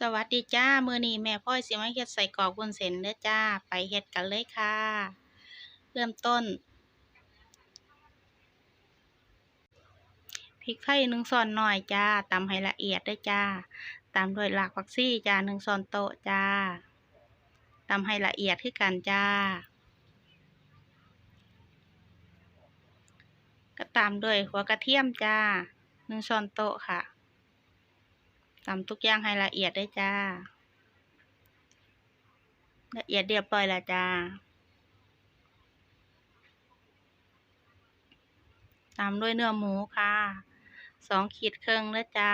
สวัสดีจ้ามือนี้แม่พ่อยสิมาเฮ็ดไส้กรอกวุ้นเส้นเด้อจ้า ไปเฮ็ดกันเลยค่ะ เริ่มต้นพริกไทยหนึ่งช้อนหน้อยจ้าตำให้ละเอียดเด้อจ้าตามด้วยรากผักชีจ้าหนึ่งช้อนโต๊ะจ้าตำให้ละเอียดคือกันจ้าก็ตามด้วยหัวกระเทียมจ้าหนึ่งช้อนโต๊ะค่ะำทุกอย่างให้ละเอียดด้วยจ้า ละเอียดเรียบร้อยล้วจ้า ตามด้วยเนื้อหมูค่ะสองขีดครึ่งแล้วจ้า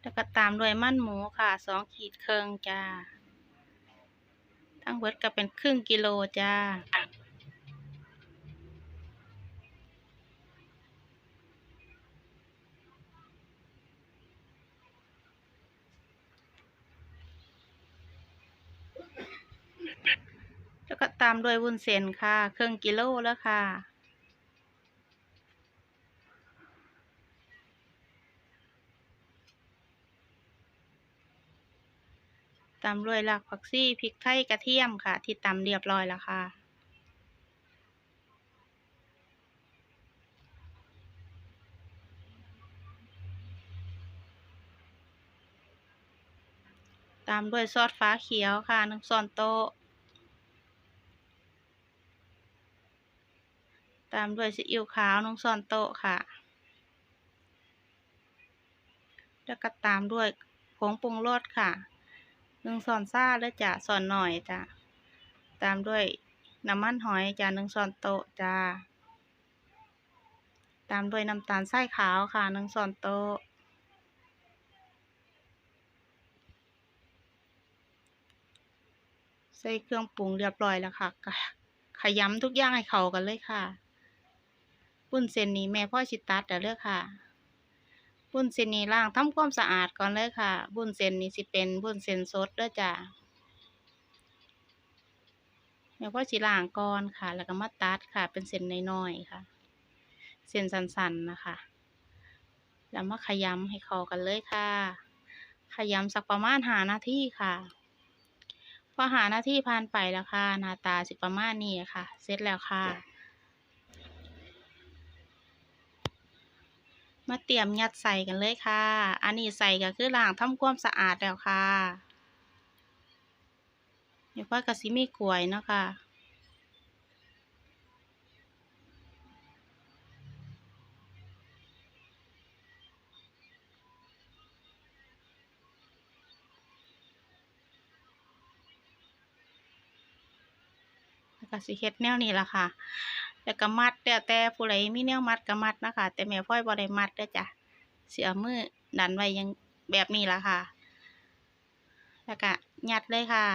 แล้วก็ตามด้วยมันหมูค่ะสองขีดครึ่งจ้า ทั้งเบิดก็เป็นครึ่งกิโลจ้า ก็ตามด้วยวุ้นเส้นค่ะเครึ่องกิโลแล้วค่ะ ตามด้วยรากผักชีพริกไทยกระเทียมค่ะ ที่ตำเรียบร้อยแล้วค่ะตามด้วยซอสฟ้าเขียวค่ะหนึ่งช้อนโต๊ะ ตามด้วยซีอิ๊วขาวหนึ่งช้อนโต๊ะค่ะ แล้วก็ตามด้วยผงปรุงรสค่ะหนึ่งช้อนซ่าแล้วจ้ะช้อนหน่อยจ้ะตามด้วยน้ำมันหอยจ้ะหนึ่งช้อนโต๊ะจ้าตามด้วยน้ำตาลทรายขาวค่ะหนึ่งช้อนโต๊ะใส่เครื่องปรุงเรียบร้อยแล้วค่ะขยำทุกอย่างให้เข้ากันเลยค่ะ ปุ้นเส้นนี้แม่พ่อชิตัดเดี๋ยวเลยค่ะปุ้นเส้นนี้ล้างทำความสะอาดก่อนเลยค่ะ บุ้นเส้นนี้สิเป็นบุ้นเส้นสดเด้อจ้ะแม่พ่อสิล้างก่อนค่ะ แล้วก็มาตัดค่ะ เป็นเส้นน้อยๆค่ะ เส้นสั้นๆนะคะ แล้วมาขยำให้เข้ากันเลยค่ะ ขยำสักประมาณหานาทีค่ะ พอหาน้าที่ผ่านไปแล้วค่ะหน้าตาสิประมาณนี้ค่ะ เสร็จแล้วค่ะ มาเตรียมยัดใส่กันเลยค่ะ อันนี้ใส่ก็คือล้างทำความสะอาดแล้วค่ะ เดี๋ยวพ่อกระซิมีกล้วยเนาะค่ะ แล้วก็สิเฮ็ดแนวนี้ละค่ะ แล้วก็มัดแล้วแต่ผู้ใดมีแนวมัดก็มัดนะคะ แต่แม่พ่อยบ่ได้มัดเด้อจ้ะเสิเอมือดันไว้อยังแบบนี้ละค่ะ แล้วก็ยัดเลยค่ะ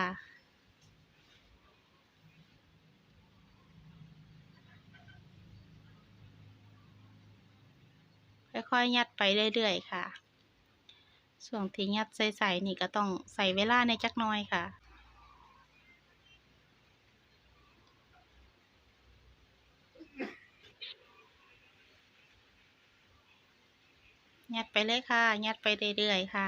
ค่อยๆยัดไปเรื่อยๆค่ะ ส่วนที่ยัดใส่ๆนี่ก็ต้องใส่เวลาในจักน่อยค่ะ ยัดไปเลยค่ะ ยัดไปเรื่อยๆค่ะ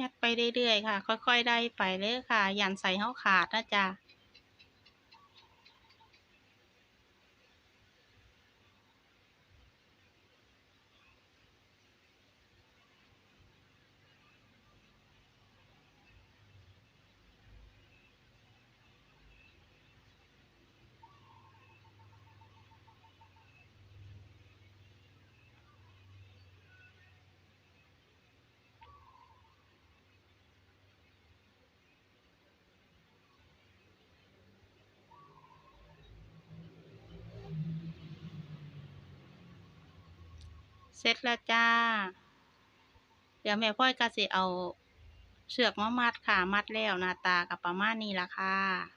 ยัดไปเรื่อยๆค่ะ ค่อยๆได้ไปเลยค่ะ ยันใส่เฮาขาดนะจ๊ะ เสร็จแล้วจ้า เดี๋ยวแม่พ่อยก็สิเอาเชือกมามัดค่ะ มัดแล้วหน้าตากับประมาณนี้ละค่ะ